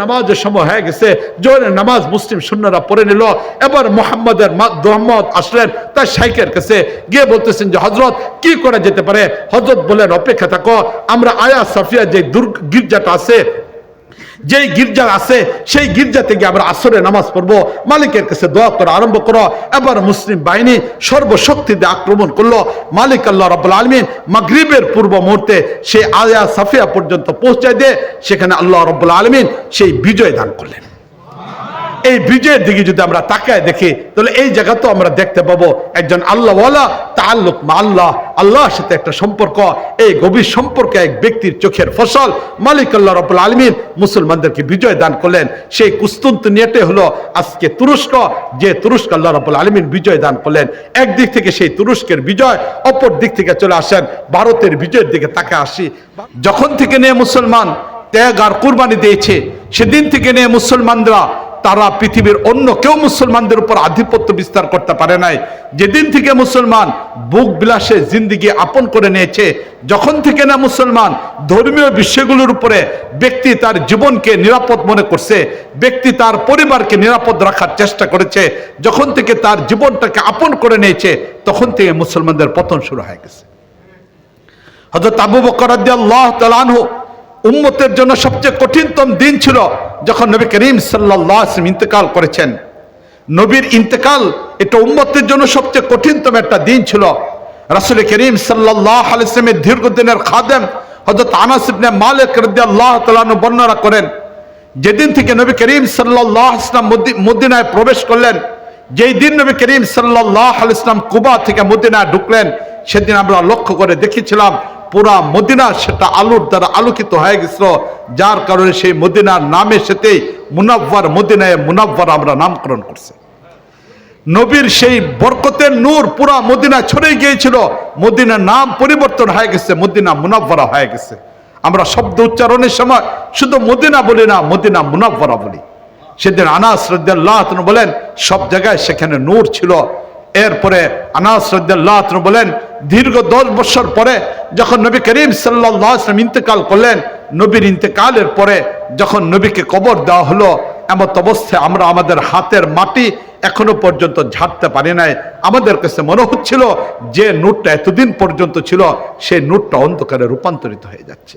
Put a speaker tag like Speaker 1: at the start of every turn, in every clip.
Speaker 1: নামাজের সময় হয়ে গেছে জোরে নামাজ মুসলিম শূন্যরা পড়ে নিল। এবার মোহাম্মদের মোহাম্মদ আসলেন তার শাইকের কাছে। গিয়ে বলতেছেন যে হজরত কি করা যেতে পারে? হজরত বলেন অপেক্ষা থাকো, আমরা আয়া সাফিয়া যে দুর্গ, গির্জাটা আছে যেই গির্জা আছে, সেই গির্জা থেকে আমরা আসরে নামাজ পড়ব। মালিকের কাছে দোয়া করা আরম্ভ করো। এবার মুসলিম বাহিনী সর্বশক্তি দিয়ে আক্রমণ করল। মালিক আল্লাহ রব আলমিন মাগরিবের পূর্ব মুহূর্তে সেই আয়া সাফিয়া পর্যন্ত পৌঁছায় দিয়ে সেখানে আল্লাহ রব্বুল আলমিন সেই বিজয় দান করলেন। এই বিজয়ের দিকে যদি আমরা তাকায় দেখি, তাহলে এই জায়গা তো আমরা দেখতে পাবো একজন আল্লাহওয়ালা তাল্লুক মা আল্লাহ। আল্লাহর সাথে একটা সম্পর্ক, এই গভীর সম্পর্কে এক ব্যক্তির চোখের ফসল। মালিক আল্লাহ রবুল আলমিন মুসলমানদেরকে বিজয় দান করলেন। সেই কুস্তুন্ত নিয়েটে হলো আজকে তুরস্ক, যে তুরস্ক আল্লাহ রবুল আলমিন বিজয় দান করলেন। একদিক থেকে সেই তুরস্কের বিজয়, অপর দিক থেকে চলে আসেন ভারতের বিজয়ের দিকে তাকে আসি। যখন থেকে নিয়ে মুসলমান ত্যাগ আর কুরবানি দিয়েছে, সেদিন থেকে নিয়ে মুসলমানরা তারা পৃথিবীর অন্য কেউ মুসলমানদের উপর আধিপত্য বিস্তার করতে পারে নাই। যেদিন থেকে মুসলমান বুক বিলাসে জিন্দিগি আপন করে নিয়েছে, যখন থেকে না মুসলমান ধর্মীয় বিষয়গুলোর উপরে ব্যক্তি তার জীবনকে নিরাপদ মনে করছে, ব্যক্তি তার পরিবারকে নিরাপদ রাখার চেষ্টা করেছে, যখন থেকে তার জীবনটাকে আপন করে নিয়েছে, তখন থেকে মুসলমানদের পতন শুরু হয়ে গেছে। হজরত আবু বকর আল্লাহ তালানহু উম্মতের জন্য সবচেয়ে কঠিনতম দিন ছিল যখন নবী করিম সাল্লাম ইন্তেকাল করেছেন। নবীর ইন্তেকাল এটা উম্মতের জন্য সবচেয়ে কঠিনতম একটা দিন ছিল। রাসুল করিম সাল্লাহ দীর্ঘদিনের খাদেম হজরত আনাস মালিক রাদিয়াল্লাহ তাআলা বর্ণনা করেন, যেদিন থেকে নবী করিম সাল্লাহ ইসলাম মদিনায় প্রবেশ করলেন, যেই দিন নবী করিম সাল্লাহ ইসলাম কুবা থেকে মদিনায় ঢুকলেন, সেদিন আমরা লক্ষ্য করে দেখেছিলাম পুরা মদিনা সেটা আলোর দ্বারা আলোকিত হয়ে গেছিল। যার কারণে সেই মদিনার নামে সাথেই মুনাব্বার মদিনায় মুনাব্বার আমরা নামকরণ করছি। নবীর সেই বরকতের নূর পুরা মদিনা ছড়ে গিয়েছিল। মদিনার নাম পরিবর্তন হয়ে গেছে, মদিনা মুনাব্বরা হয়ে গেছে। আমরা শব্দ উচ্চারণের সময় শুধু মদিনা বলি না, মদিনা মুনাব্বরা বলি। সেদিন আনাস রদ্দাল্লাহ বলেন, সব জায়গায় সেখানে নূর ছিল। এরপরে আনাস বলেন, দীর্ঘ দশ বছর পরে যখন নবী করিম সাল্লাম ইন্তেকাল করলেন, নবীর ইন্তেকালের পরে যখন নবীকে কবর দেওয়া হলো, এমত অবস্থায় আমরা আমাদের হাতের মাটি এখনও পর্যন্ত ঝাড়তে পারি নাই। আমাদের কাছে মনে হচ্ছিল যে নোটটা এতদিন পর্যন্ত ছিল, সেই নোটটা অন্ধকারে রূপান্তরিত হয়ে যাচ্ছে।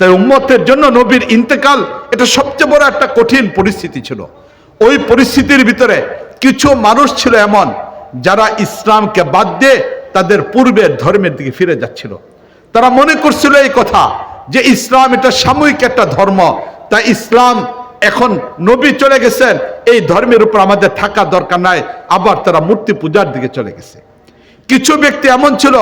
Speaker 1: তাই উম্মতের জন্য নবীর ইন্তেকাল এটা সবচেয়ে বড় একটা কঠিন পরিস্থিতি ছিল। ওই পরিস্থিতির ভিতরে কিছু মানুষ ছিল এমন যারা ইসলামকে বাদ দিয়ে তাদের পূর্বের ধর্মের দিকে ফিরে যাচ্ছিল। তারা মনে করছিল এই কথা যে ইসলাম এটা সাময়িক একটা ধর্ম। তা ইসলাম এখন নবী চলে গেছেন, এই ধর্মের উপর আমাদের থাকা দরকার নাই, আবার তারা মূর্তি পূজার দিকে চলে গেছে। কিছু ব্যক্তি এমন ছিল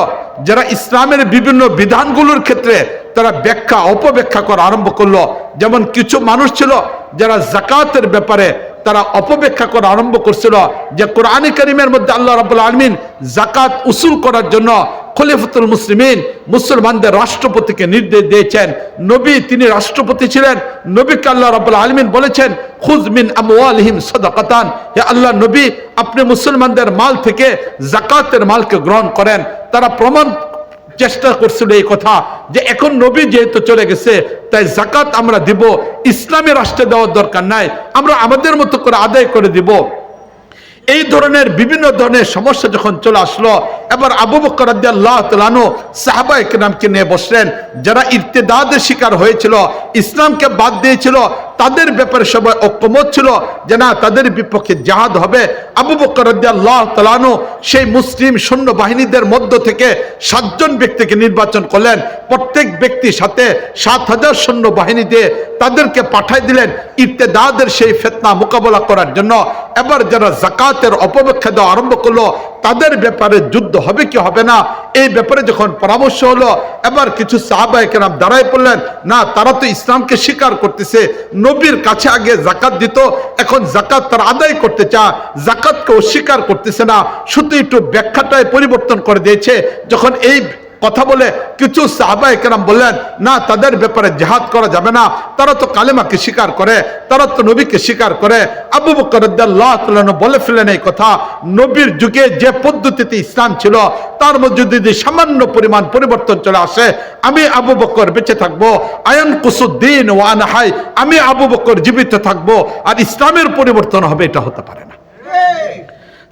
Speaker 1: যারা ইসলামের বিভিন্ন বিধানগুলোর ক্ষেত্রে তারা ব্যাখ্যা, অপব্যাখ্যা করা আরম্ভ করল। যেমন কিছু মানুষ ছিল যারা জাকাতের ব্যাপারে তারা অপব্যাখ্যা করা আরম্ভ করছিল যে কোরআনে করিমের মধ্যে আল্লাহ রাবুল আলমিন জাকাত উসুল করার জন্য খলিফতুল মুসলিমিন, মুসলমানদের রাষ্ট্রপতিকে নির্দেশ দিয়েছেন। নবী তিনি রাষ্ট্রপতি ছিলেন। নবীকে আল্লাহ রাবুল আলমিন বলেছেন খুজমিন আমওয়ালহিম সদাকাতান। হে আল্লাহ নবী, আপনি মুসলমানদের মাল থেকে জাকাতের মালকে গ্রহণ করেন। তারা প্রমাণ চেষ্টা করছিল এই কথা যে এখন নবী যেহেতু চলে গেছে, তাই জাকাত আমরা দিব, ইসলামী রাষ্ট্রে দেওয়ার দরকার নাই, আমরা আমাদের মতো করে আদায় করে দিব। এই ধরনের বিভিন্ন ধরনের সমস্যা যখন চলে আসলো এবার আবু বকর আল্লাহ তালানো সাহাবা একরামকে নিয়ে বসলেন। যারা ইর্তেদাদের শিকার হয়েছিল, ইসলামকে বাদ দিয়েছিল, তাদের ব্যাপারে সবাই ঐক্যমত ছিল যে না, তাদের বিপক্ষে জাহাদ হবে। আবু বকর আল্লাহ তালানো সেই মুসলিম সৈন্য বাহিনীদের মধ্য থেকে সাতজন ব্যক্তিকে নির্বাচন করলেন। প্রত্যেক ব্যক্তির সাথে সাত হাজার সৈন্য বাহিনী দিয়ে তাদেরকে পাঠাই দিলেন ইর্তেদাদের সেই ফেতনা মোকাবেলা করার জন্য। এবার যারা জাকাতের অপব্যাখ্যা দেওয়া আরম্ভ করল, তাদের ব্যাপারে যুদ্ধ হবে কি হবে না? এই ব্যাপারে যখন পরামর্শ হলো, এবার কিছু সাহাবাহিকেরাম দাঁড়ায় পড়লেন, না, তারা তো ইসলামকে স্বীকার করতেছে। নবীর কাছে আগে জাকাত দিত, এখন জাকাত তার আদায় করতে চা জাকাতকে অস্বীকার করতেছে না। শুধু একটু ব্যাখ্যাটায় পরিবর্তন করে দিয়েছে। যখন এই কথা বলে কিছু সাহাবা একরাম বললেন না তাদের ব্যাপারে জেহাদ করা যাবে না। তারা তো কালেমাকে স্বীকার করে তারা তো নবীকে স্বীকার করে। আবু বকর বলে ফেলেন এই কথা। নবীর যুগে যে পদ্ধতিতে ইসলাম ছিল তার মধ্যে যদি সামান্য পরিমাণ পরিবর্তন চলে আসে আমি আবু বকর বেঁচে থাকব। আয়ন কুসুদ্দিন ওয়ান হাই আমি আবু বকর জীবিত থাকব। আর ইসলামের পরিবর্তন হবে এটা হতে পারে না।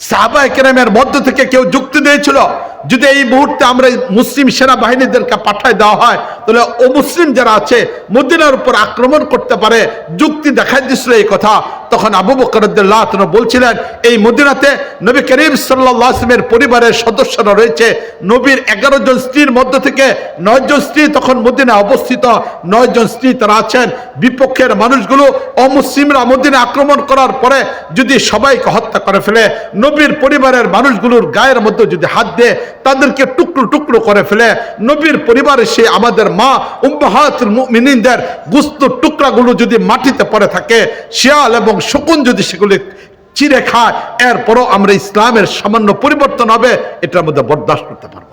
Speaker 1: সাহাবা একরামের মধ্য থেকে কেউ যুক্তি দিয়েছিল যদি এই মুহূর্তে আমরা মুসলিম সেনাবাহিনীদেরকে পাঠায় দেওয়া হয়, তাহলে ও মুসলিম যারা আছে, মদিনার উপর আক্রমণ করতে পারে, যুক্তি দেখাই দিছিল এই কথা। তখন আবু বকরদ্দাল্লাহ বলছিলেন, এই মদিনাতে নবী করিম সাল্লামের পরিবারের সদস্যরা রয়েছে। নবীর এগারো জন স্ত্রীর মধ্য থেকে নয় জন স্ত্রী তখন মদিনা অবস্থিত। নয় জন স্ত্রী তারা আছেন। বিপক্ষের মানুষগুলো অমুসলিমরা মদিনা আক্রমণ করার পরে যদি সবাইকে হত্যা করে ফেলে, নবীর পরিবারের মানুষগুলোর গায়ের মধ্যে যদি হাত দেয় তাদেরকে টুকরো টুকরো করে ফেলে। নবীর পরিবারে সে আমাদের মা, উম্মাহাতুল মুমিনিনদের গুস্ত টুকরাগুলো যদি মাটিতে পড়ে থাকে, শিয়াল এবং শকুন যদি সেগুলি চিরে খায়, এরপরও আমরা ইসলামের সামান্য পরিবর্তন হবে, এটার মধ্যে বরদাস্ত করতে পারব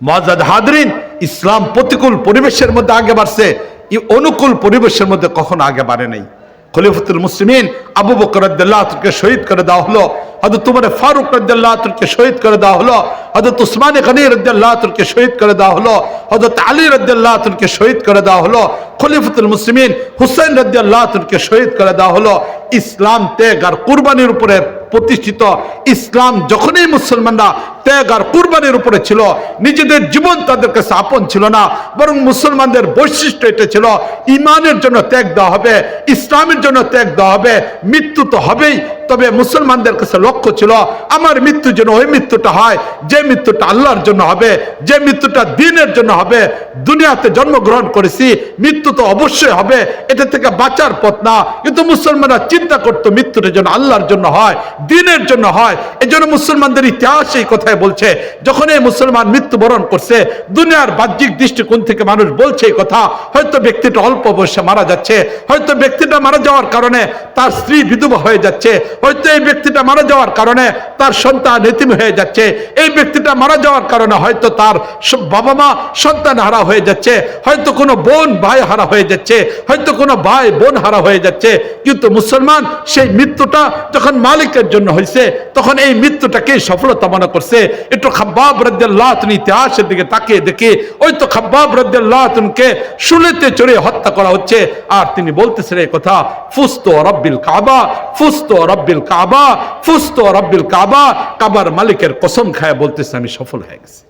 Speaker 1: মজাদ হাদরিন, ইসলাম প্রতিকূল পরিবেশের মধ্যে আগে বাড়ছে অনুকূল পরিবেশের মধ্যে কখনো আগে বাড়ে নাই। খলিফতুল মুসলিমিন আবু বকর রাদিয়াল্লাহুকে শহীদ করে দেওয়া হলো। হযরত তোমার ফারুক রাদিয়াল্লাহুকে শহীদ করে দেওয়া হলো। হযরত উসমান গনি রাদিয়াল্লাহুকে শহীদ করে দেওয়া হলো। হযরত আলী রাদিয়াল্লাহুকে শহীদ করে দেওয়া হলো। খলিফতুল মুসলিমিন হুসাইন রাদিয়াল্লাহুকে শহীদ করে দেওয়া হলো। ইসলাম ত্যাগ আর কুরবানির উপরে প্রতিষ্ঠিত ইসলাম যখনই মুসলমানরা ত্যাগ আর কুরবানির উপরে ছিল, নিজেদের জীবন তাদের কাছে আপন ছিল না, বরং মুসলমানদের বৈশিষ্ট্য এটা ছিল, ইমানের জন্য ত্যাগ দেওয়া হবে, ইসলামের জন্য ত্যাগ দেওয়া হবে, মৃত্যু তো হবেই, তবে মুসলমানদের কাছে লক্ষ্য ছিল, আমার মৃত্যু যেন ওই মৃত্যুটা হয়, যে মৃত্যুটা আল্লাহর জন্য হবে, যে মৃত্যুটা দিনের জন্য হবে, দুনিয়াতে জন্মগ্রহণ করেছি, মৃত্যু তো অবশ্যই হবে, এটা থেকে বাঁচার পথ না, কিন্তু মুসলমানরা চিন্তা করতো মৃত্যুটা যেন আল্লাহর জন্য হয় দিনের জন্য হয়। এই জন্য মুসলমানদের ইতিহাস এই কথাই বলছে, যখন এই মুসলমান মৃত্যুবরণ করছে, দুনিয়ার বাহ্যিক দৃষ্টিকোণ থেকে মানুষ বলছে এই কথা, হয়তো ব্যক্তিটা অল্প বয়সে মারা যাচ্ছে, হয়তো ব্যক্তিটা মারা যাওয়ার কারণে তার স্ত্রী বিধবা হয়ে যাচ্ছে, হয়তো এই ব্যক্তিটা মারা যাওয়ার কারণে তার সন্তান এতিম হয়ে যাচ্ছে, এই ব্যক্তিটা মারা যাওয়ার কারণে হয়তো তার বাবা মা সন্তান হারা হয়ে যাচ্ছে, হয়তো কোনো বোন, ভাই হারা হয়ে যাচ্ছে, হয়তো কোনো ভাই, বোন হারা হয়ে যাচ্ছে, কিন্তু মুসলমান সেই মৃত্যুটা যখন মালিকের জন্য হয়েছে তখন এই মৃত্যুটাকে সফলতা মনে করছে। একটু খাব্বাব রদ্দাল্লাহ তুমি ইতিহাসের দিকে তাকিয়ে দেখে, ওই তো খাব্বাব রদ্দাল্লাহ তুমকে শুলেতে চড়ে হত্যা করা হচ্ছে। আর তিনি বলতেছেন এই কথা, ফুস্ত রব্বিল কাবা, ফুস্ত রব্বিল কাবা, ফুস্ত রব্বিল কাবা। কাবার মালিকের কসম খায় বলতেছে, আমি সফল হয়ে গেছি।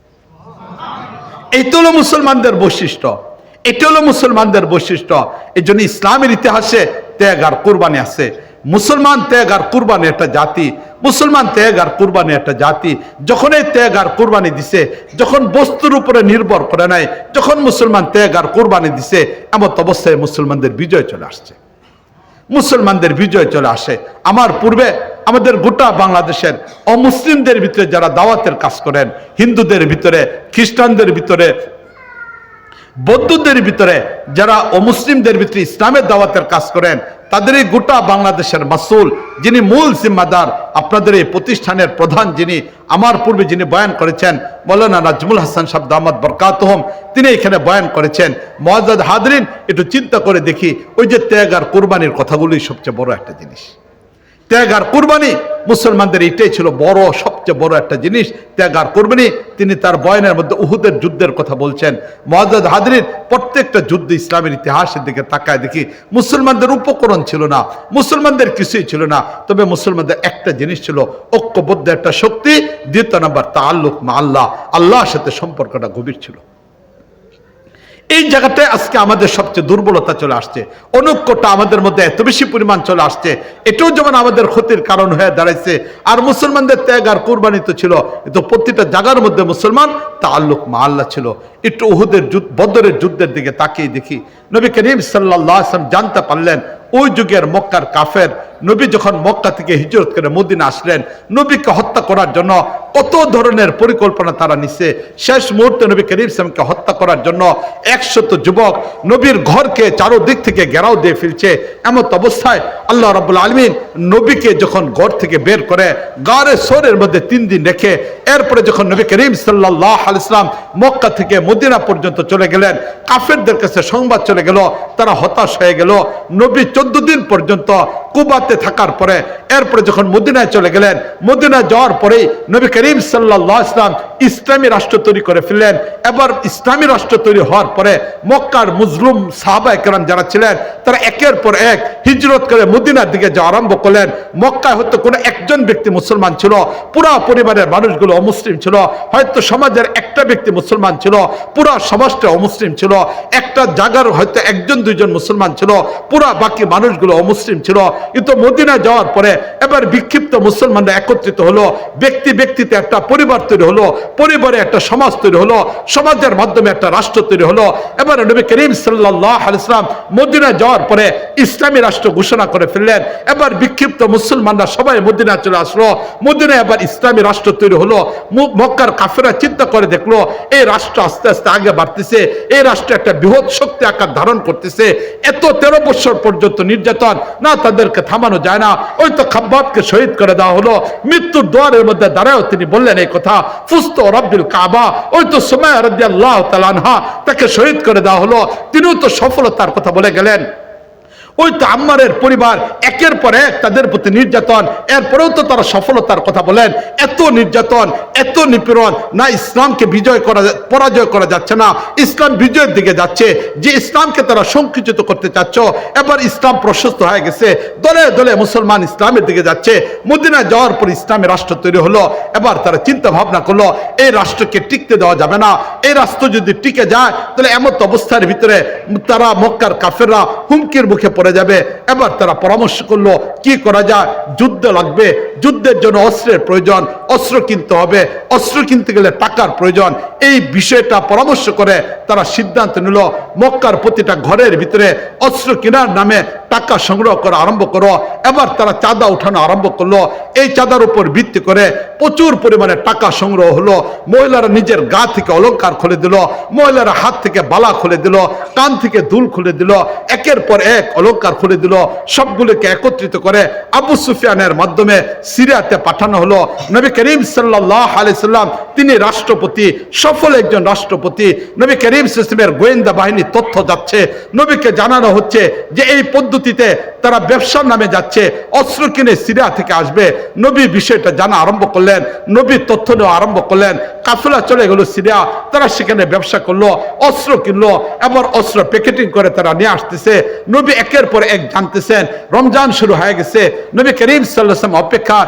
Speaker 1: এই তো হলো মুসলমানদের বৈশিষ্ট্য। এটা হলো মুসলমানদের বৈশিষ্ট্য। এই জন্য ইসলামের ইতিহাসে ত্যাগ আর কোরবানি আছে। মুসলমান ত্যাগ আর কুরবানি একটা জাতি, মুসলমান ত্যাগ আর কুরবানি একটা জাতি। যখন এই ত্যাগ আর কুরবানি দিছে, যখন বস্তুর উপরে নির্ভর করে নাই, যখন মুসলমান ত্যাগ আর কুরবানি দিছে এমন অবস্থায় মুসলমানদের বিজয় চলে আসছে। মুসলমানদের বিজয় চলে আসে। আমার পূর্বে আমাদের গোটা বাংলাদেশের অমুসলিমদের ভিতরে যারা দাওয়াতের কাজ করেন, হিন্দুদের ভিতরে, খ্রিস্টানদের ভিতরে, বৌদ্ধদের ভিতরে, যারা অমুসলিমদের ভিতরে ইসলামের দাওয়াতের কাজ করেন তাদের এই গোটা বাংলাদেশের মাসুল, যিনি মূল জিম্মাদার, আপনাদের এই প্রতিষ্ঠানের প্রধান যিনি, আমার পূর্বে যিনি বয়ান করেছেন, মৌলানা নাজমুল হাসান সাহেব দামাদ বরকাতহম, তিনি এখানে বয়ান করেছেন, মহাজাদ হাদরিন একটু চিন্তা করে দেখি, ওই যে ত্যাগ আর কোরবানির কথাগুলোই সবচেয়ে বড় একটা জিনিস। ত্যাগ আর কোরবানি। মুসলমানদের এটাই ছিল বড়, সবচেয়ে বড় একটা জিনিস, ত্যাগ আর কোরবানি। তিনি তার বয়নের মধ্যে উহুদের যুদ্ধের কথা বলছেন। মহাজাদ হাদরিন প্রত্যেকটা যুদ্ধ ইসলামের ইতিহাসের দিকে তাকায় দেখি, মুসলমানদের উপকরণ ছিল না, মুসলমানদের কিছুই ছিল না। তবে মুসলমানদের একটা জিনিস ছিল, ঐক্যবদ্ধ একটা শক্তি, দ্বিতীয় নাম্বার তাল্লুক মা আল্লাহ। আল্লাহর সাথে সম্পর্কটা গভীর ছিল। এই জায়গাটায় আজকে আমাদের সবচেয়ে দুর্বলতা চলে আসছে। অনৈক্যটা আমাদের মধ্যে এত বেশি পরিমাণ চলে আসছে। এটাও যেমন আমাদের ক্ষতির কারণ হয়ে দাঁড়াইছে, আর মুসলমানদের ত্যাগ আর কোরবানি তো ছিল, কিন্তু প্রতিটা জায়গার মধ্যে মুসলমান তা আল্লুক মা আল্লাহ ছিল। একটু উহুদের যুদ্ধ, বদরের যুদ্ধের দিকে তাকিয়ে দেখি। নবী করিম সাল্লাহ আসলাম জানতে পারলেন ওই যুগের মক্কার কাফের নবী যখন মক্কা থেকে হিজরত করে মদিনা আসলেন, নবীকে হত্যা করার জন্য কত ধরনের পরিকল্পনা তারা নিছে? শেষ মুহূর্তে নবী করিম ইসলামকে হত্যা করার জন্য একশত যুবক নবীর ঘরকে চারোদিক থেকে ঘেরাও দিয়ে ফেলছে। এমত অবস্থায় আল্লাহ রাবুল আলমিন নবীকে যখন ঘর থেকে বের করে গাড়ে সোরের মধ্যে তিন দিন রেখে, এরপরে যখন নবী করিম সাল্লাহ আল ইসলাম মক্কা থেকে মদিনা পর্যন্ত চলে গেলেন, কাফেরদের কাছে সংবাদ চলে গেল তারা হতাশ হয়ে গেল। নবী চোদ্দ দিন পর্যন্ত কুবাতে থাকার পরে, এরপরে যখন মদিনায় চলে গেলেন, মদিনায় যাওয়ার পরেই নবী করিম সাল্লাহ ইসলাম ইসলামী রাষ্ট্র তৈরি করে ফেললেন। এবার ইসলামী রাষ্ট্র তৈরি হওয়ার পরে মক্কার মুজলুম সাহাবা একরাম যারা ছিলেন, তারা একের পর এক হিজরত করে মদিনার দিকে যাওয়া আরম্ভ করলেন। মক্কায় হয়তো কোনো একজন ব্যক্তি মুসলমান ছিল, পুরা পরিবারের মানুষগুলো অমুসলিম ছিল, হয়তো সমাজের একটা ব্যক্তি মুসলমান ছিল, পুরা সমাজটা অমুসলিম ছিল, একটা জায়গার হয়তো একজন, দুইজন মুসলমান ছিল, পুরা বাকি মানুষগুলো অমুসলিম ছিল। কিন্তু মদিনা যাওয়ার পরে এবার বিক্ষিপ্ত মুসলমানরা একত্রিত হলো, ব্যক্তি ব্যক্তিতে একটা পরিবার তৈরি হলো, পরিবারে একটা সমাজ তৈরি হলো, সমাজের মাধ্যমে একটা রাষ্ট্র তৈরি হলো। এবার নবী করিম সাল্লাহ মদিনা যাওয়ার পরে ইসলামী রাষ্ট্র ঘোষণা করে ফেললেন। এবার বিক্ষিপ্ত মুসলমানরা সবাই মদিনা চলে আসলো। মদিনা এবার ইসলামী রাষ্ট্র তৈরি হলো। মক্কার কাফেরা চিন্তা করে দেখল, এই রাষ্ট্র আস্তে আস্তে আগে বাড়তেছে, এই রাষ্ট্র একটা বৃহৎ শক্তি আকার ধারণ করতেছে। এত তেরো বছর পর্যন্ত নির্যাতন, না তাদেরকে থামানো যায় না। ওই তো খাব্বাবকে শহীদ করে দেওয়া হলো। মৃত্যুর দোয়ারের মধ্যে দাঁড়ায়ও তিনি বললেন এই কথা। ফুস্ত রব্দুল কাবা। ওই তো সময় রাজ্য আল্লাহ তালানহা তাকে শহীদ করে দেওয়া হলো। তিনিও তো সফলতার কথা বলে গেলেন। ওই তো আম্মারের পরিবার একের পর এক তাদের প্রতি নির্যাতন। এরপরেও তো তারা সফলতার কথা বলেন, এত নির্যাতন, এত নিপীড়ন, না ইসলামকে বিজয় করা পরাজয় করা যাচ্ছে না, ইসলাম বিজয়ের দিকে যাচ্ছে। যে ইসলামকে তারা সংকুচিত করতে চাচ্ছ, এবার ইসলাম প্রশস্ত হয়ে গেছে, দলে দলে মুসলমান ইসলামের দিকে যাচ্ছে। মদিনায় যাওয়ার পর ইসলামের রাষ্ট্র তৈরি হলো, এবার তারা চিন্তা ভাবনা করল, এই রাষ্ট্রকে টিকতে দেওয়া যাবে না, এই রাষ্ট্র যদি টিকে যায়, তাহলে এমত অবস্থার ভিতরে তারা মক্কার কাফেররা হুমকির মুখে পড়ে যাবে। এবার তারা পরামর্শ করল কি করা যায়? যুদ্ধ লাগবে। যুদ্ধের জন্য অস্ত্রের প্রয়োজন। অস্ত্র কিনতে হবে। অস্ত্র কিনতে গেলে টাকার প্রয়োজন। এই বিষয়টা পরামর্শ করে তারা সিদ্ধান্ত নিল, মক্কার প্রতিটা ঘরের ভিতরে অস্ত্র কেনার নামে টাকা সংগ্রহ করা আরম্ভ করো। এবার তারা চাঁদা উঠানো আরম্ভ করল। এই চাঁদার উপর ভিত্তি করে প্রচুর পরিমাণে টাকা সংগ্রহ হলো। মহিলারা নিজের গা থেকে অলংকার খুলে দিল। মহিলারা হাত থেকে বালা খুলে দিল। কান থেকে দুল খুলে দিল। একের পর এক অলংকার খুলে দিল। সবগুলোকে একত্রিত করে আবু সুফিয়ানের মাধ্যমে সিরিয়াতে পাঠানো হলো। নবী করিম সাল্লাহ আলাইসাল্লাম তিনি রাষ্ট্রপতি, সফল একজন রাষ্ট্রপতি। নবী করিম সিস্টেমের গোয়েন্দা বাহিনী তথ্য যাচ্ছে। নবীকে জানানো হচ্ছে যে এই পদ্ধতিতে তারা ব্যবসার নামে যাচ্ছে, অস্ত্র কিনে সিরিয়া থেকে আসবে। নবী বিষয়টা জানা আরম্ভ করলেন, নবী তথ্য নেওয়া আরম্ভ করলেন। কাফেলা চলে গেল সিরিয়া, তারা সেখানে ব্যবসা করল, অস্ত্র কিনলো, এবার অস্ত্র প্যাকেটিং করে তারা নিয়ে আসতেছে। নবী একের পর এক জানতেছেন, রমজান শুরু হয়ে গেছে। নবী করিম সাল্লাম অপেক্ষা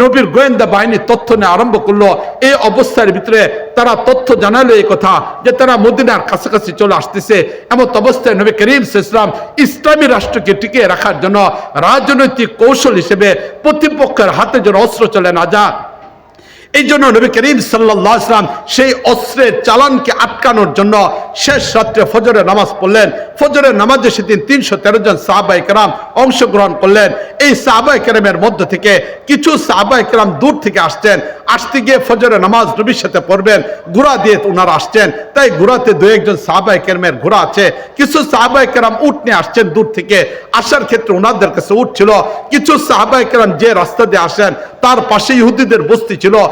Speaker 1: নবীর গোয়েন্দা বাহিনী তথ্য নেওয়া আরম্ভ করল। এই অবস্থার ভিতরে তারা তথ্য জানালো এই কথা যে তারা মদিনার কাছাকাছি চলে আসতেছে। এমন অবস্থায় নবী করিম ইসলাম ইসলামী রাষ্ট্রকে টিকিয়ে রাখার জন্য রাজনৈতিক কৌশল হিসেবে প্রতিপক্ষের হাতে যেন অস্ত্র চলে না যা এই জন্য নবী করিম সাল্লাহ ইসলাম সেই অস্ত্রের চালানকে আটকানোর জন্য শেষ রাত্রে ফজরের নামাজ পড়লেন। ফজরের নামাজে সেদিন তিনশো তেরো জন সাহাবাই কেরাম অংশগ্রহণ করলেন। এই সাহাবাই কেরামের মধ্য থেকে কিছু সাহাবাই কেরাম দূর থেকে আসছেন। আসতে গিয়ে ফজরের নামাজ নবীর সাথে পড়বেন। ঘোড়া দিয়ে ওনারা আসছেন। তাই ঘোড়াতে দু একজন সাহাবাই কেরামের ঘোড়া আছে। কিছু সাহাবাই কেরাম উঠ নিয়ে আসছেন দূর থেকে। আসার ক্ষেত্রে ওনাদের কাছে উঠ ছিল। কিছু সাহাবাই কেরাম যে রাস্তা দিয়ে আসেন, তার পাশে ইহুদিদের বস্তি ছিল।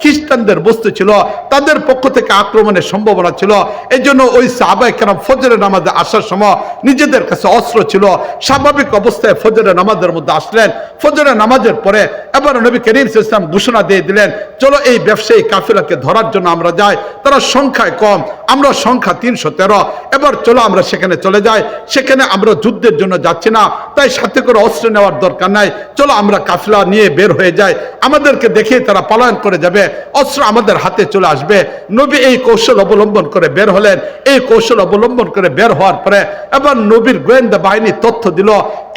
Speaker 1: খ্রিস্টানদের বস্তু ছিল, তাদের পক্ষ থেকে আক্রমণের সম্ভাবনা ছিল। এই জন্য ওই সাহাবাই কেরাম ফজরের নামাজে আসার সময় নিজেদের কাছে অস্ত্র ছিল। স্বাভাবিক অবস্থায় ফজরের নামাজের মধ্যে আসলেন। ফজরের নামাজের পরে এবার নবী করিম ইসলাম ঘোষণা দিয়ে দিলেন, চলো এই ব্যবসায়ী কাফিলাকে ধরার জন্য আমরা যাই। তারা সংখ্যায় কম, আমরা সংখ্যা তিনশো তেরো। এবার চলো আমরা সেখানে চলে যাই। সেখানে আমরা যুদ্ধের জন্য যাচ্ছি না, তাই সাথে করে অস্ত্র নেওয়ার দরকার নাই। চলো আমরা কাফিলা নিয়ে বের হয়ে যাই। আমাদেরকে দেখে তারা পলায়ন করে যাবে। অস্ত্র আমাদের হাতে চলে আসবে। নবী এই কৌশল অবলম্বন করে বের হলেন। এই কৌশল অবলম্বন করে বের হওয়ার পরে এবার নবীর গোয়েন্দা বাহিনী তথ্য দিল,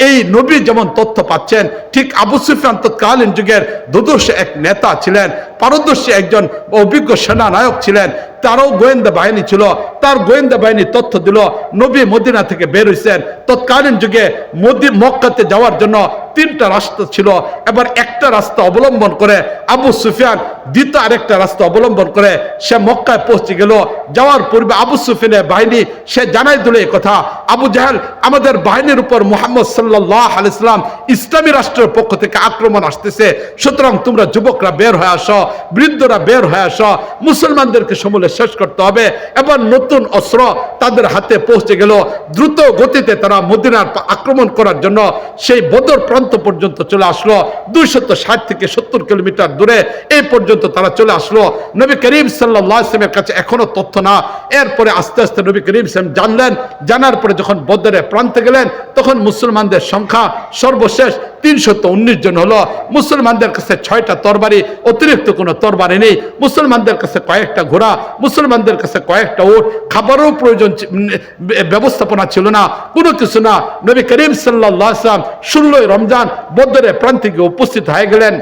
Speaker 1: এই নবী যেমন তথ্য পাচ্ছেন, ঠিক আবু সুফিয়ান তৎকালীন যুগের দুদর্শ এক নেতা ছিলেন, পারদর্শী একজন অভিজ্ঞ সেনানায়ক ছিলেন। তারও গোয়েন্দা বাহিনী ছিল, তার গোয়েন্দা বাহিনী তথ্য দিল, নবী মদিনা থেকে বের হয়েছেন তৎকালীন যুগে মোদি মক্কাতে যাওয়ার জন্য তিনটা রাস্তা ছিল। এবার একটা রাস্তা অবলম্বন করে আবু সুফিয়ান, দ্বিতীয় আরেকটা রাস্তা অবলম্বন করে সে মক্কায় পৌঁছে গেল। যাওয়ার পূর্বে আবু সুফিনের বাহিনী, সে জানাই দিল এই কথা, আবু জাহেল, আমাদের বাহিনীর উপর মোহাম্মদ সাল্লাহ আলাইসলাম ইসলামী রাষ্ট্রের পক্ষ থেকে আক্রমণ আসতেছে। সুতরাং তোমরা যুবকরা বের হয়ে আসো, বৃদ্ধরা বের হয়ে আসো, মুসলমানদেরকে সমূলে শেষ করতে হবে। এবার নতুন অস্ত্র তাদের হাতে পৌঁছে গেল। দ্রুত গতিতে তারা মদিনার আক্রমণ করার জন্য সেই বদর প্রান্ত পর্যন্ত চলে আসলো। দুইশত ষাট থেকে সত্তর কিলোমিটার দূরে এই পর্যন্ত তারা চলে আসলো। নবী করিম সাল্লাহ কাছে এখনও তথ্য না। এরপরে আস্তে আস্তে নবী করিম ইসলাম জানলেন। জানার পরে যখন বদরের প্রান্তে গেলেন তখন মুসলমানদের সংখ্যা সর্বশেষ তিনশত উনিশ জন হলো। মুসলমানদের কাছে ছয়টা তরবারি, অতিরিক্ত কোনো তরবারি নেই। মুসলমানদের কাছে কয়েকটা ঘোড়া, মুসলমানদের কাছে কয়েকটা উঠ খাবারও প্রয়োজন ব্যবস্থাপনা ছিল না। কোনো কিছু না। নবী করিম সাল্লাহ আসলাম ষোলোই রমজান বদরে প্রান্তিকে উপস্থিত হয়ে গেলেন।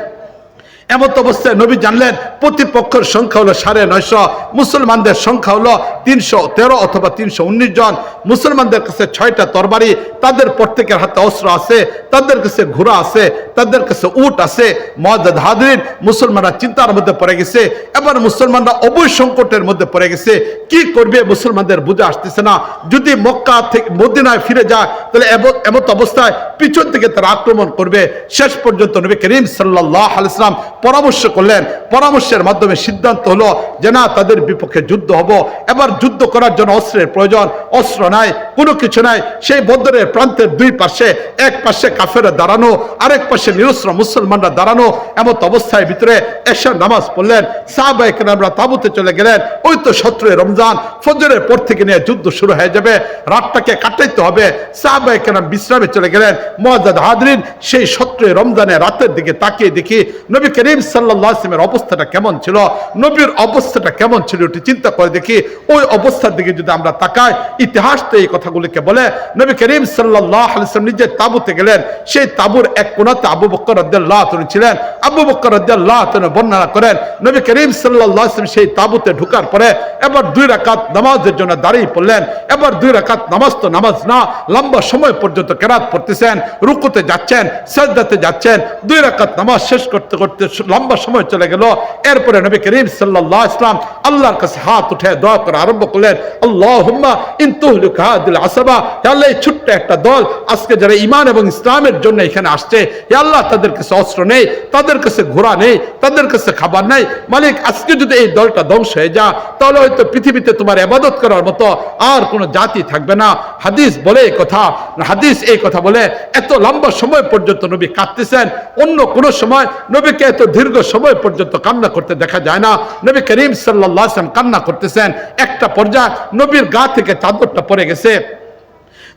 Speaker 1: এমত অবস্থায় নবী জানলেন, প্রতিপক্ষের সংখ্যা হলো সাড়ে নয়শো, মুসলমানদের সংখ্যা হলো তিনশো তেরো অথবা তিনশো উনিশ জন। মুসলমানদের কাছে ছয়টা তরবারি, তাদের প্রত্যেকের হাতে অস্ত্র আছে, তাদের কাছে ঘোড়া আছে, তাদের কাছে উট আছে মদ হাদরিন মুসলমানরা চিন্তার মধ্যে পড়ে গেছে, এবার মুসলমানরা অবৈ সংকটের মধ্যে পড়ে গেছে। কি করবে মুসলমানদের বুঝে আসতেছে না। যদি মক্কা থেকে মদিনায় ফিরে যায়, তাহলে এমত অবস্থায় পিছন থেকে তারা আক্রমণ করবে। শেষ পর্যন্ত নবী করিম সাল্লাহ আলাইসলাম পরামর্শ করলেন। পরামর্শের মাধ্যমে সিদ্ধান্ত হলো যে না, তাদের বিপক্ষে যুদ্ধ হব। এবার যুদ্ধ করার জন্য অস্ত্রের প্রয়োজন। অস্ত্র নাই, কোনো কিছু নাই। সেই বদরের প্রান্তের দুই পাশে, এক পাশে কাফেরা দাঁড়ানো, আরেক পাশে নিরস্ত্র মুসলমানরা দাঁড়ানো। এমত অবস্থায় ভিতরে এশার নামাজ পড়লেন। সাহবাইকরামরা তাবুতে চলে গেলেন। ওই তো সত্রই রমজান। ফজরের পর থেকে নিয়ে যুদ্ধ শুরু হয়ে যাবে। রাতটাকে কাটাইতে হবে। সাহবাইকরাম বিশ্রামে চলে গেলেন। মজাদ হাদরিন সেই সত্রই রমজানের রাতের দিকে তাকিয়ে দেখি, নবী করিম সাল্লাহ আসলামের অবস্থাটা কেমন ছিল? নবীর অবস্থাটা কেমন ছিল? একটু চিন্তা করে দেখি। ওই অবস্থার দিকে যদি আমরা তাকাই, ইতিহাস তো এই কথাগুলিকে বলে, নবী করিম আলিয়াল্লাম নিজের তাবুতে গেলেন। সেই তাবুর এক কোনাতে আবু বক্কর রদ্দাল্লাহ তিনি ছিলেন। আবু বক্কর রদ্দাল্লাহ তিনি বর্ণনা করেন, নবী করিম সাল্লাহ সেই তাবুতে ঢুকার পরে এবার দুই রাকাত নামাজের জন্য দাঁড়িয়ে পড়লেন। এবার দুই রাকাত নামাজ তো নামাজ না, লম্বা সময় পর্যন্ত কেরাত পড়তেছেন, রুকুতে যাচ্ছেন, সেজদাতে যাচ্ছেন। দুই রাকাত নামাজ শেষ করতে করতে লম্বা সময় চলে গেল। এরপরে নবী করিম আলাইহি ইসলাম আল্লাহর কাছে হাত উঠে দোয়া করা আরম্ভ করলেন। আল্লাহুম্মা ইন তুহলিক হাদিল আসবা। আল্লাহ, এই ছোট্ট একটা দল আজকে যারা ঈমান এবং ইসলামের জন্য এখানে আসছে, হে আল্লাহ, তাদের কাছে অস্ত্র নেই, তাদের কাছে ঘোড়া নেই, তাদের কাছে খাবার নেই। মালিক, আজকে যদি এই দলটা ধ্বংস হয়ে যা তাহলে হয়তো পৃথিবীতে তোমার ইবাদত করার মতো আর কোনো জাতি থাকবে না। হাদিস বলে এই কথা। হাদিস এই কথা বলে, এত লম্বা সময় পর্যন্ত নবী কাঁদতেছেন। অন্য কোনো সময় নবীকে এত দীর্ঘ সময় পর্যন্ত কান্না করতে দেখা যায় না। নবী করিম সাল্লাহ কান্না করতেছেন। একটা পর্যায়ে নবীর গা থেকে চাদরটা পড়ে গেছে।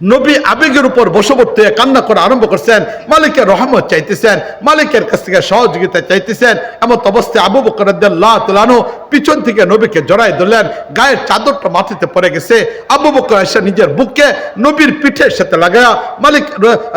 Speaker 1: নবী আবেগের উপর বশবর্তী কান্না করা আরম্ভ করছেন। মালিকের রহমত চাইতেছেন, মালিকের কাছ থেকে সহযোগিতা চাইতেছেন। এমন অবস্থায় আবু বকর রাদিয়াল্লাহু পিছন থেকে নবীকে জড়াই ধরলেন, গায়ের চাদরটা মাটিতে পড়ে গেছে। আবু বকর এসে নিজের বুককে নবীর পিঠের সাথে লাগায়া মালিক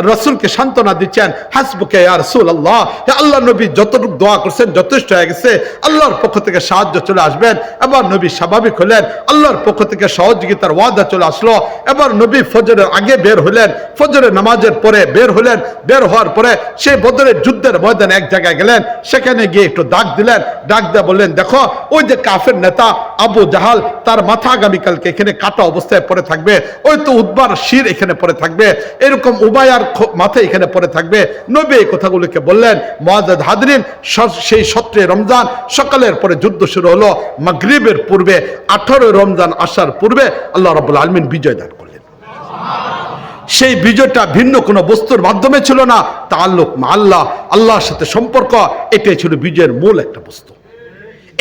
Speaker 1: রসুলকে সান্ত্বনা দিচ্ছেন, হাসবুকে ইয়া রাসূলুল্লাহ। হে আল্লাহ নবী, যতটুকু দোয়া করছেন যথেষ্ট হয়ে গেছে। আল্লাহর পক্ষ থেকে সাহায্য চলে আসবেন। এবার নবী স্বাভাবিক হলেন, আল্লাহর পক্ষ থেকে সহযোগিতার ওয়াদা চলে আসলো। এবার নবী ফজরের আগে বের হলেন, ফজরের নামাজের পরে বের হলেন, বের হওয়ার পরে সেই বদরের যুদ্ধের ময়দানে এক জায়গায় গেলেন, সেখানে গিয়ে একটু ডাক দিলেন, ডাক দিয়ে বললেন, দেখো, ওই যে কাফের নেতা আবু জাহাল, তার মাথা আগামীকালকে এখানে কাটা অবস্থায় পড়ে থাকবে, ওই তো উদ্বার শির এখানে পড়ে থাকবে, এরকম উবায়ার মাথা এখানে পড়ে থাকবে। নবী এই কথাগুলোকে বললেন মহাজাদ হাদরিন সেই সত্রে রমজান, সকালের পরে যুদ্ধ শুরু হলো, মাগরিবের পূর্বে, আঠারোই রমজান আসার পূর্বে, আল্লাহ রবুল আলমিন বিজয় দান করলেন। সেই বিজয়টা ভিন্ন কোনো বস্তুর মাধ্যমে ছিল না তাল্লুক মা আল্লাহ, আল্লাহর সাথে সম্পর্ক, এটাই ছিল বিজয়ের মূল একটা বস্তু।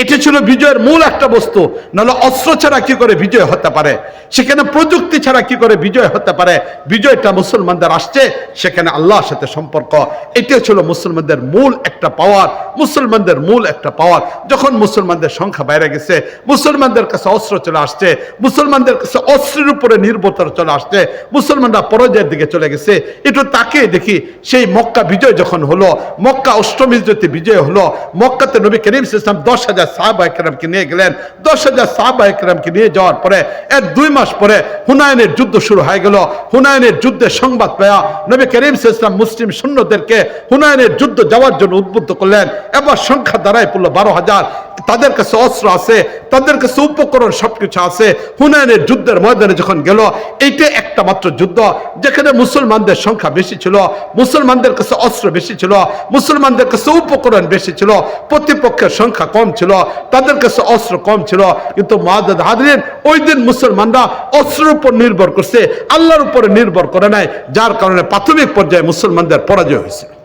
Speaker 1: এটা ছিল বিজয়ের মূল একটা বস্তু। নাহলে অস্ত্র ছাড়া কি করে বিজয় হতে পারে? সেখানে প্রযুক্তি ছাড়া কি করে বিজয় হতে পারে? বিজয়টা মুসলমানদের আসছে, সেখানে আল্লাহর সাথে সম্পর্ক। এটা ছিল মুসলমানদের মূল একটা পাওয়ার মুসলমানদের মূল একটা পাওয়ার যখন মুসলমানদের সংখ্যা বাইরে গেছে, মুসলমানদের কাছে অস্ত্র চলে আসছে, মুসলমানদের কাছে অস্ত্রের উপরে নির্ভরতা চলে আসছে, মুসলমানরা পরাজয়ের দিকে চলে গেছে। একটু তাকে দেখি, সেই মক্কা বিজয় যখন হলো, মক্কা অষ্টমী বিজয় হলো, মক্কাতে নবী করিম ইসলাম দশ হাজার সাহাবা একরামকে নিয়ে গেলেন। দশ হাজার সাহাবা একরামকে নিয়ে যাওয়ার পরে, এর দুই মাস পরে হুনায়নের যুদ্ধ শুরু হয়ে গেল। হুনায়নের যুদ্ধের সংবাদ পেয়া নবী করিম ইসলাম মুসলিম সৈন্যদেরকে হুনায়নের যুদ্ধ যাওয়ার জন্য উদ্বুদ্ধ করলেন। এবার সংখ্যা দাঁড়ায় পড়ল বারো হাজার। তাদের কাছে অস্ত্র আছে তাদের কাছে উপকরণ সবকিছু আছে। হুনায়নের যুদ্ধের ময়দানে যখন গেল, এইটা একটা মাত্র যুদ্ধ। যেখানে মুসলমানদের সংখ্যা বেশি ছিল, মুসলমানদের কাছে অস্ত্র বেশি ছিল, মুসলমানদের কাছে উপকরণ বেশি ছিল, প্রতিপক্ষের সংখ্যা কম ছিল, তাদের কাছে অস্ত্র কম ছিল। কিন্তু মাদাদ হাদরিন ওই দিন মুসলমানরা অস্ত্রের উপর নির্ভর করছে, আল্লাহর উপরে নির্ভর করে নাই, যার কারণে প্রাথমিক পর্যায়ে মুসলমানদের পরাজয় হয়েছিল।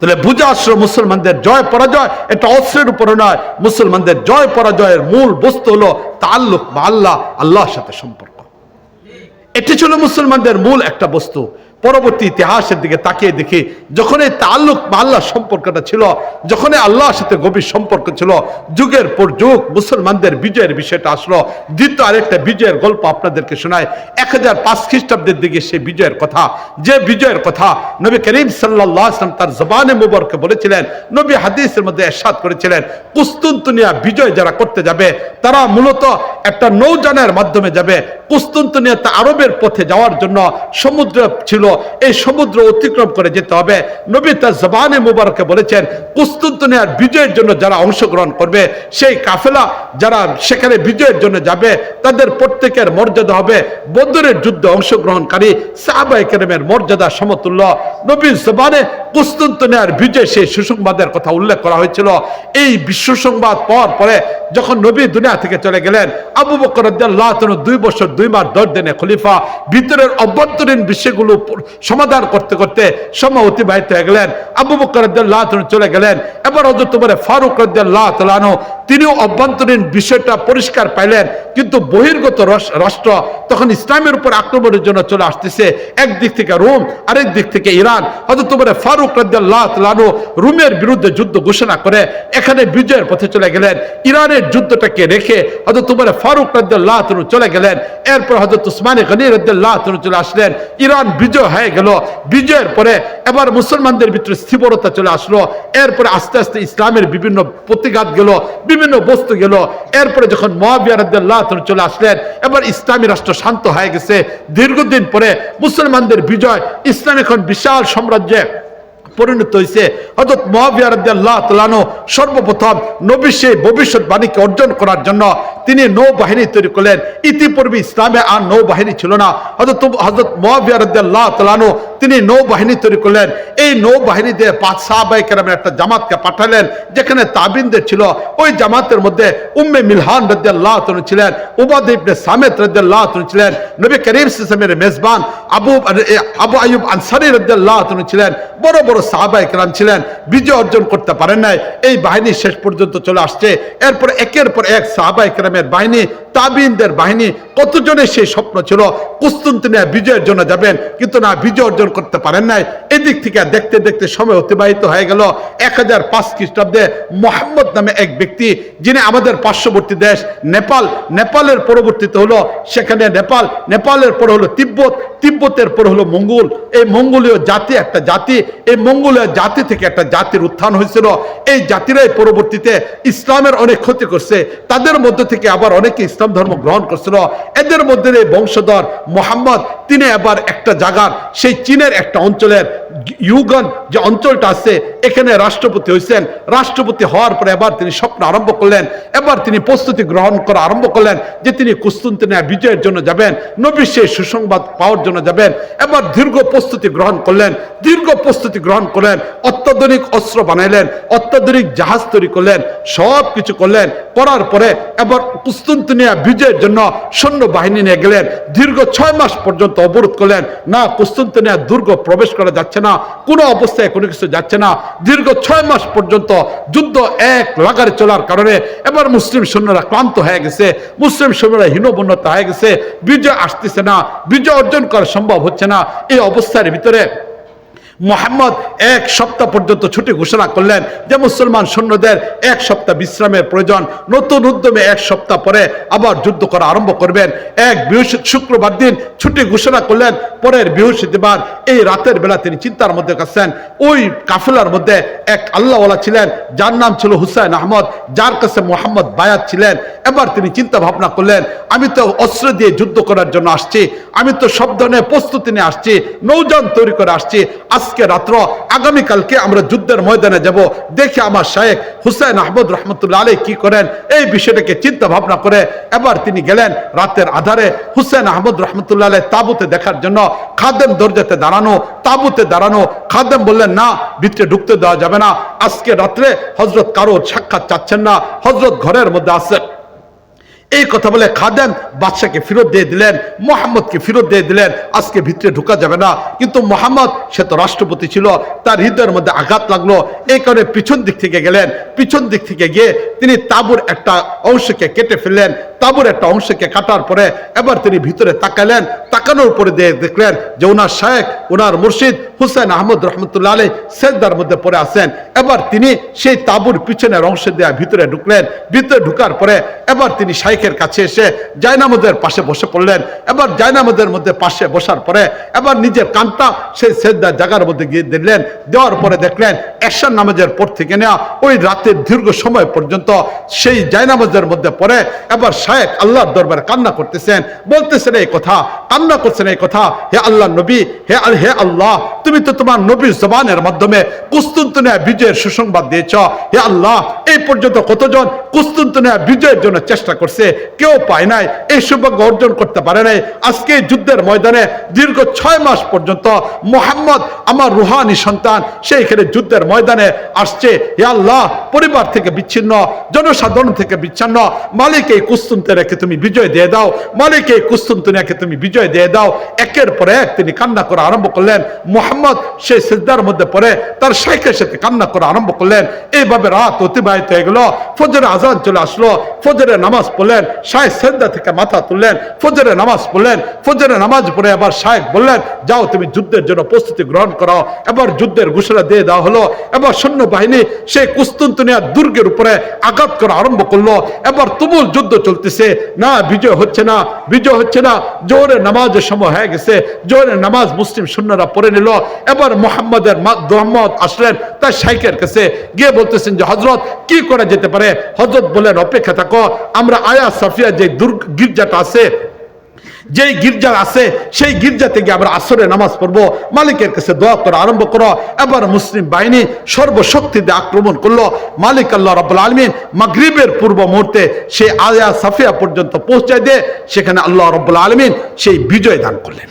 Speaker 1: তাহলে বুঝে আসলো মুসলমানদের জয় পরাজয়, এটা অস্ত্রের উপরে নয়। মুসলমানদের জয় পরাজয়ের মূল বস্তু হলো তাল্লুক বা আল্লাহ, আল্লাহর সাথে সম্পর্ক। এটি ছিল মুসলমানদের মূল একটা বস্তু। পরবর্তী ইতিহাসের দিকে তাকিয়ে দেখি যখন এই তাল্লুক আল্লাহ সম্পর্কটা ছিল যখন আল্লাহর সাথে গভীর সম্পর্ক ছিল, যুগের পর যুগ মুসলমানদের বিজয়ের বিষয়টা আসলো। দ্বিতীয় আরেকটা বিজয়ের গল্প আপনাদেরকে শোনায় এক হাজার পাঁচ খ্রিস্টাব্দের দিকে সেই বিজয়ের কথা, যে বিজয়ের কথা নবী করিম সাল্লাহ আসলাম তার জবানে মুবরকে বলেছিলেন, নবী হাদিসের মধ্যে এরশাদ করেছিলেন, কুস্তুন্তনিয়া বিজয় যারা করতে যাবে, তারা মূলত একটা নৌযানের মাধ্যমে যাবে। কুস্তুন্তনিয়া তা আরবের পথে যাওয়ার জন্য সমুদ্র ছিল এই সমুদ্র অতিক্রম করে যেতে হবে। নবী তার জবানে মুবারকে বলেছেন কুস্তুন্তনিয়ার বিজয়ের জন্য যারা অংশগ্রহণ করবে, সেই কাফেলা যারা সেখানে বিজয়ের জন্য যাবে, তাদের প্রত্যেকের মর্যাদা হবে বদরের যুদ্ধে অংশগ্রহণকারী সাহাবাই কেরেমের মর্যাদা সমতুল্য। নবীর জবানে কুস্তুন্তনিয়ার বিজয় সেই সুসংবাদের কথা উল্লেখ করা হয়েছিল। এই বিশ্ব সংবাদ পাওয়ার পরে যখন নবী দুনিয়া থেকে চলে গেলেন, আবু বকর দুই বছর দুই মাস দশ দিনে খলিফা, ভিতরের অভ্যন্তরীণ বিষয়গুলো সমাধান করতে করতে সময় অতিবাহিত হয়ে গেলেন। আবু বকর চলে গেলেন। এবার হজরত ফারুক রদ্দ তিনিও অভ্যন্তরীণ বিষয়টা পরিষ্কার পাইলেন, কিন্তু বহির্গত রাষ্ট্র তখন ইসলামের উপর আক্রমণের জন্য চলে আসতেছে। একদিক থেকে রোম, আরেক দিক থেকে ইরান। হয়তো তোমার ফারুক আনহু রোমের বিরুদ্ধে যুদ্ধ ঘোষণা করে এখানে বিজয়ের পথে চলে গেলেন। ইরানের যুদ্ধটাকে রেখে হয়তো তোমার ফারুক তাআলা চলে গেলেন। এরপর হযরত উসমানে গনি তাআলা চলে আসলেন। ইরান বিজয় হয়ে গেল। বিজয়ের পরে এবার মুসলমানদের ভিতরে স্থিরতা চলে আসলো। এরপরে আস্তে আস্তে ইসলামের বিভিন্ন প্রতিঘাত গেল। বিভিন্ন বস্তু গেল। এরপরে যখন মহাবিয়ার চলে আসলেন, এবার ইসলামী রাষ্ট্র শান্ত হয়ে গেছে। দীর্ঘদিন পরে মুসলমানদের বিজয়, ইসলাম এখন বিশাল সাম্রাজ্যে পরিণত হয়েছে হজরত মহাবিয়ারদ্দাল্লাহ তালানো সর্বপ্রথম নবী সেই ভবিষ্যৎবাণীকে অর্জন করার জন্য তিনি নৌবাহিনী তৈরি করলেন। ইতিপূর্বে ইসলামে আর নৌবাহিনী ছিল না। হজরত হজরত মহাবিয়ারদ্দাল্লাহ তালানো তিনি নৌবাহিনী তৈরি করলেন। এই নৌবাহিনী দিয়ে পাঁচ সাহাবাই কেরামের একটা জামাতকে পাঠালেন, যেখানে তাবিনদের ছিল। ওই জামাতের মধ্যে উম্মে মিলহান রদ্দাল্লাহ ছিলেন, উবাদ ইবনে সামেত রদ্দাল্লাহ ছিলেন, নবী করিম সিসমের মেজবান আবু আবু আয়ুব আনসারি রদ্দাল্লাহ ছিলেন। বড় বড় সাহাবাই কেরাম ছিলেন, বিজয় অর্জন করতে পারেন নাই। এই বাহিনী শেষ পর্যন্ত চলে আসছে। এরপর একের পর এক সাহাবাই কেরামের বাহিনী, তাবিনদের বাহিনী, কতজনের সেই স্বপ্ন ছিল? কুস্তুন্তিনিয়া বিজয়ের জন্য যাবেন, কিন্তু না, বিজয় অর্জন করতে পারেন নাই। এদিক থেকে দেখতে দেখতে সময় অতিবাহিত হয়ে গেল। এক হাজার পাঁচ খ্রিস্টাব্দে মোহাম্মদ নামে এক ব্যক্তি, যিনি আমাদের পার্শ্ববর্তী দেশ নেপাল। নেপালের পরবর্তীতে হলো সেখানে নেপাল। নেপালের পর হলো তিব্বত। তিব্বতের পর হলো মঙ্গল। এই মঙ্গোলীয় জাতি একটা জাতি। এই মঙ্গোলীয় জাতি থেকে একটা জাতির উত্থান হয়েছিল। এই জাতিরাই পরবর্তীতে ইসলামের অনেক ক্ষতি করছে। তাদের মধ্যে থেকে আবার অনেকে ইসলাম ধর্ম গ্রহণ করছিল। এদের মধ্যে এই বংশধর মোহাম্মদ, তিনি আবার একটা জায়গার সেই চীনের একটা অঞ্চলের ইউগন যে অঞ্চলটা আছে, এখানে রাষ্ট্রপতি হয়েছেন রাষ্ট্রপতি হওয়ার পরে এবার তিনি স্বপ্ন আরম্ভ করলেন। এবার তিনি প্রস্তুতি গ্রহণ করা আরম্ভ করলেন যে তিনি কুস্তুন্তিনিয়া বিজয়ের জন্য যাবেন নবী সুসংবাদ পাওয়ার জন্য যাবেন। এবার দীর্ঘ প্রস্তুতি গ্রহণ করলেন, দীর্ঘ প্রস্তুতি গ্রহণ করলেন, অত্যাধুনিক অস্ত্র বানাইলেন, অত্যাধুনিক জাহাজ তৈরি করলেন, সব কিছু করলেন। করার পরে এবার কুস্তুন্তিনিয়া বিজয়ের জন্য সৈন্য বাহিনী নিয়ে গেলেন। দীর্ঘ ছয় মাস পর্যন্ত অবরোধ করলেন। না, কুস্তুন্তিনিয়া দুর্গ প্রবেশ করা যাচ্ছে না। কোনো অবস্থায় কোনো কিছু যাচ্ছে না। দীর্ঘ ছয় মাস পর্যন্ত যুদ্ধ এক লাগারে চলার কারণে এবার মুসলিম সৈন্যরা ক্লান্ত হয়ে গেছে। মুসলিম সৈন্যরা হীনবন্যতা হয়ে গেছে। বিজয় আসতেছে না। বিজয় অর্জন করা সম্ভব হচ্ছে না। এই অবস্থার ভিতরে মোহাম্মদ এক সপ্তাহ পর্যন্ত ছুটি ঘোষণা করলেন যে মুসলমান সৈন্যদের এক সপ্তাহ বিশ্রামের প্রয়োজন। নতুন উদ্যমে এক সপ্তাহ পরে আবার যুদ্ধ করা আরম্ভ করবেন। এক বৃহস্পতি শুক্রবার দিন ছুটি ঘোষণা করলেন। পরের বৃহস্পতিবার এই রাতের বেলা তিনি চিন্তার মধ্যে কাছেন ওই কাফেলার মধ্যে এক আল্লাহওয়ালা ছিলেন। যার নাম ছিল হুসাইন আহমদ। যার কাছে মোহাম্মদ বায়াত ছিলেন। এবার তিনি চিন্তা ভাবনা করলেন, আমি তো অস্ত্র দিয়ে যুদ্ধ করার জন্য আসছি। আমি তো সব ধরনের প্রস্তুতি নিয়ে আসছি। নৌযান তৈরি করে আসছি। আজকে আজকে রাত্র আগামীকালকে আমরা যুদ্ধের ময়দানে যাব। দেখে আমার শায়েক হুসাইন আহমদ রহমতুল্লাহ আলী কি করেন। এই বিষয়টাকে চিন্তা ভাবনা করে এবার তিনি গেলেন রাতের আধারে হুসেন আহমদ রহমতুল্লাহ আলী তাবুতে দেখার জন্য। খাদেম দরজাতে দাঁড়ানো, তাবুতে দাঁড়ানো। খাদেম বললেন, না, ভিতরে ঢুকতে দেওয়া যাবে না। আজকে রাত্রে হজরত কারও সাক্ষাৎ চাচ্ছেন না। হজরত ঘরের মধ্যে আসছেন এই কথা বলে খাদেম বাদশাকে ফেরত দিয়ে দিলেন, মোহাম্মদকে ফেরত দিয়ে দিলেন, আজকে ভিতরে ঢুকা যাবে না। কিন্তু মোহাম্মদ, সে তো রাষ্ট্রপতি ছিল, তার হৃদয়ের মধ্যে আঘাত লাগল। এই কারণে পিছন দিক থেকে গেলেন। পিছন দিক থেকে গিয়ে তিনি তাবুর একটা অংশকে কেটে ফেললেন। তাবুর একটা অংশকে কাটার পরে এবার তিনি ভিতরে তাকালেন। তাকানোর পরে দিয়ে দেখলেন যে ওনার শায়েক ওনার মুর্শিদ হুসেন আহমদ রহমতুল্লাহ আলী সেজদার মধ্যে পড়ে আসেন এবার তিনি সেই তাবুর পিছনের অংশ দেওয়া ভিতরে ঢুকলেন। ভিতরে ঢুকার পরে এবার তিনি শাইখের কাছে এসে জায়নামদের পাশে বসে পড়লেন। এবার জায়নামদের মধ্যে পাশে বসার পরে এবার নিজের কানটা সেই সেজদার জায়গার মধ্যে গিয়ে দিলেন। দেওয়ার পরে দেখলেন, এশার নামাজের পর থেকে নেওয়া ওই রাতের দীর্ঘ সময় পর্যন্ত সেই জায়নামাজের মধ্যে পড়ে। এবার শায়েক আল্লাহর দরবারে কান্না করতেছেন, বলতেছেন, এই কথা, কান্না করছেন, এই কথা, হে আল্লাহ নবী, হে আল, হে আল্লাহ, তুমি তো তোমার নবীর জবানের মাধ্যমে কুস্তুন্তনিয়া বিজয়ের সুসংবাদ দিয়েছ। হে আল্লাহ, এই পর্যন্ত কতজন কুস্তুন্তনিয়া বিজয়ের জন্য চেষ্টা করছে? কেউ পায় নাই, এই সৌভাগ্য অর্জন করতে পারে নাই। আজকে যুদ্ধের ময়দানে দীর্ঘ ছয় মাস পর্যন্ত মোহাম্মদ, আমার রুহানি সন্তান, সে এখানে যুদ্ধের ময়দানে আসছে। হে আল্লাহ, পরিবার থেকে বিচ্ছিন্ন, জনসাধারণ থেকে বিচ্ছিন্ন, মালিক এই কুস্তুনতে রেখে তুমি বিজয় দিয়ে দাও, মালিক এই কুস্তুন্তনিয়াকে তুমি বিজয় দিয়ে দাও। একের পর এক তিনি কান্না করা আরম্ভ করলেন। মোহাম্মদ সেই সিজদার মধ্যে পড়ে, তার শাইখের সাথে কান্না করা আরম্ভ করলেন। এইভাবে রাত অতিবাহিত হয়ে গেল ফজরে আজান চলে আসলো ফজরে নামাজ পড়লেন। শাহেক সেজদা থেকে মাথা তুললেন ফজরে নামাজ পড়লেন ফজরে নামাজ পড়ে আবার শাহেক বললেন, যাও তুমি যুদ্ধের জন্য প্রস্তুতি গ্রহণ করো। এবার যুদ্ধের ঘোষণা দিয়ে দেওয়া হলো। এবার সৈন্য বাহিনী সেই কুস্তুন্তনিয়া দুর্গের উপরে আঘাত করা আরম্ভ করল। এবার তুমুল যুদ্ধ চলতেছে। না, বিজয় হচ্ছে না, বিজয় হচ্ছে না। জোরে নামাজের সময় হয়ে গেছে। জোরে নামাজ মুসলিম সৈন্যরা পড়ে নিল। এবার মোহাম্মদের মোহাম্মদ আসলেন। তার শাইকের কাছে গিয়ে বলতেছেন যে হজরত কি করা যেতে পারে? হজরত বলেন অপেক্ষা থাকো, আমরা আয়া সাফিয়া যে দুর্গ গির্জাটা আছে, যেই গির্জা আছে, সেই গির্জা থেকে আমরা আসরে নামাজ পড়ব। মালিকের কাছে দোয়া করা আরম্ভ করো। এবার মুসলিম বাহিনী সর্বশক্তি দিয়ে আক্রমণ করল। মালিক আল্লাহ রব্বুল আলমিন মাগরিবের পূর্ব মুহূর্তে সেই আয়া সাফিয়া পর্যন্ত পৌঁছায় দিয়ে সেখানে আল্লাহ রব্বুল আলমিন সেই বিজয় দান করলেন।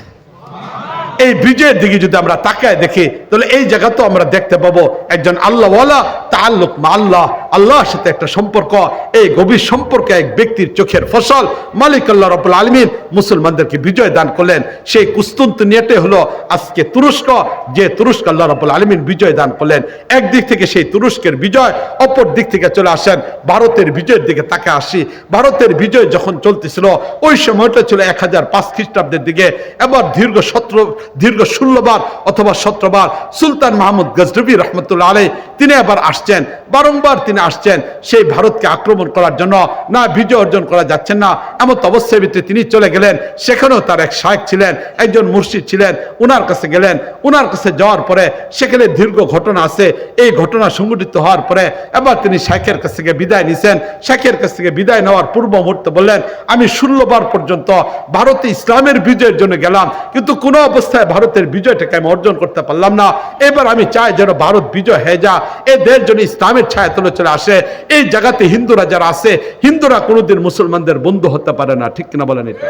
Speaker 1: এই বিজয়ের দিকে যদি আমরা তাকায় দেখি, তাহলে এই জায়গা তো আমরা দেখতে পাবো একজন আল্লাহওয়ালা তাল্লুক মা আল্লাহ। আল্লাহর সাথে একটা সম্পর্ক, এই গভীর সম্পর্কে এক ব্যক্তির চোখের ফসল। মালিক আল্লাহ রবুল আলমিন মুসলমানদেরকে বিজয় দান করলেন। সেই কুস্তুন্ত নিয়েটে হলো আজকে তুরস্ক, যে তুরস্ক আল্লাহ রবুল আলমিন বিজয় দান করলেন। একদিক থেকে সেই তুরস্কের বিজয়, অপর দিক থেকে চলে আসেন ভারতের বিজয়ের দিকে তাকে আসি। ভারতের বিজয় যখন চলতেছিল, ওই সময়টা ছিল এক হাজার পাঁচ খ্রিস্টাব্দের দিকে। এবার দীর্ঘ সতেরো দীর্ঘ ষোলোবার অথবা সতেরোবার সুলতান মাহমুদ গজনবী রহমতুল্লাহ আলাই তিনি আবার আসছেন। বারংবার তিনি আসছেন সেই ভারতকে আক্রমণ করার জন্য। না, বিজয় অর্জন করা যাচ্ছেন না। এমন অবস্থার ভিতরে তিনি চলে গেলেন। সেখানেও তার এক শায়েক ছিলেন, একজন মুর্শিদ ছিলেন, উনার কাছে গেলেন। উনার কাছে যাওয়ার পরে সেখানে দীর্ঘ ঘটনা আছে। এই ঘটনা সংঘটিত হওয়ার পরে এবার তিনি শাইখের কাছ থেকে বিদায় নিছেন। শাইখের কাছ থেকে বিদায় নেওয়ার পূর্ব মুহূর্তে বললেন, আমি ষোলোবার পর্যন্ত ভারতে ইসলামের বিজয়ের জন্য গেলাম, কিন্তু কোনো অবস্থায় ভারতের বিজয়টাকে আমি অর্জন করতে পারলাম না। এবার আমি চাই যেন ভারত বিজয় হয়ে যা দেশ জন্য ইসলামের ছায়া তুলে চলে আসে। এই জায়গাতে হিন্দুরা যারা আসে হিন্দুরা কোনোদিন মুসলমানদের বন্ধু হতে পারে না। ঠিক কিনা বলেন এটা?